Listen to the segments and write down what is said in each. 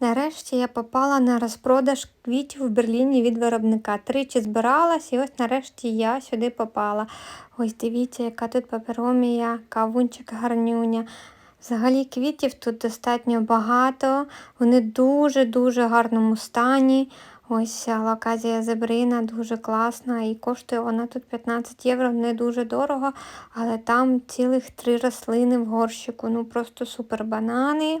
Нарешті я попала на розпродаж квітів в Берліні від виробника. Тричі збиралась і ось нарешті я сюди попала. Ось дивіться, яка тут паперомія, кавунчик гарнюня. Взагалі квітів тут достатньо багато, вони дуже-дуже гарному стані. Ось локазія зебрина дуже класна і коштує вона тут 15 євро, не дуже дорого, але там цілих три рослини в горщику. Ну просто супер банани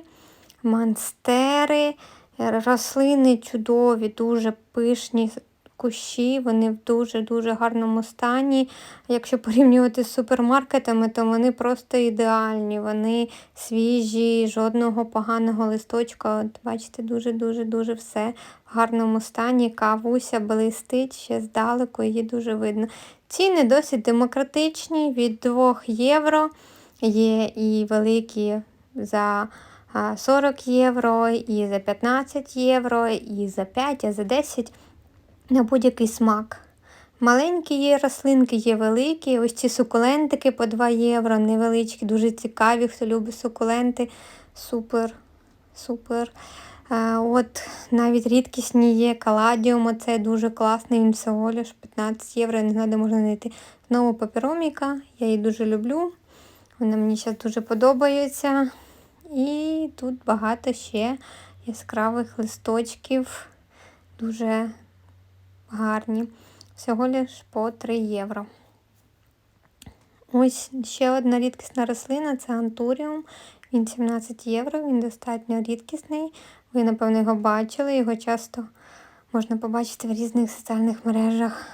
монстери, рослини чудові, дуже пишні кущі, вони в дуже-дуже гарному стані. Якщо порівнювати з супермаркетами, то вони просто ідеальні, вони свіжі, жодного поганого листочка. От Бачите, дуже-дуже-дуже все в гарному стані. Кавуся блистить, ще здалеку, її дуже видно. Ціни досить демократичні, від 2 євро. Є і великі за 40 євро, і за 15 євро, і за 5, і за 10 на будь-який смак. Маленькі є рослинки, є великі. Ось ці сукулентики по 2 євро, невеличкі, дуже цікаві, хто любить сукуленти. Супер, супер. От навіть рідкісні є каладіум, оце дуже класний, він всього лиш 15 євро, я не знаю, де можна знайти. Знову папіроміка, я її дуже люблю. Вона мені зараз дуже подобається. І тут багато ще яскравих листочків, дуже гарні. Всього лиш по 3 євро. Ось ще одна рідкісна рослина це антуріум. Він 17 євро, він достатньо рідкісний. Ви, напевно, його бачили, його часто можна побачити в різних соціальних мережах.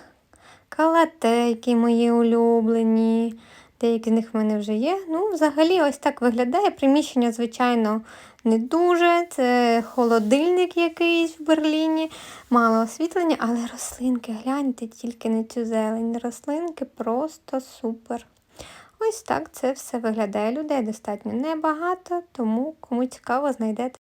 Калатейки мої улюблені. Деякі з них в мене вже є. Ну, взагалі, ось так виглядає. Приміщення, звичайно, не дуже. Це холодильник якийсь в Берліні, мало освітлення, але рослинки, гляньте тільки на цю зелень. Рослинки просто супер. Ось так це все виглядає. Людей достатньо небагато, тому кому цікаво, знайдете.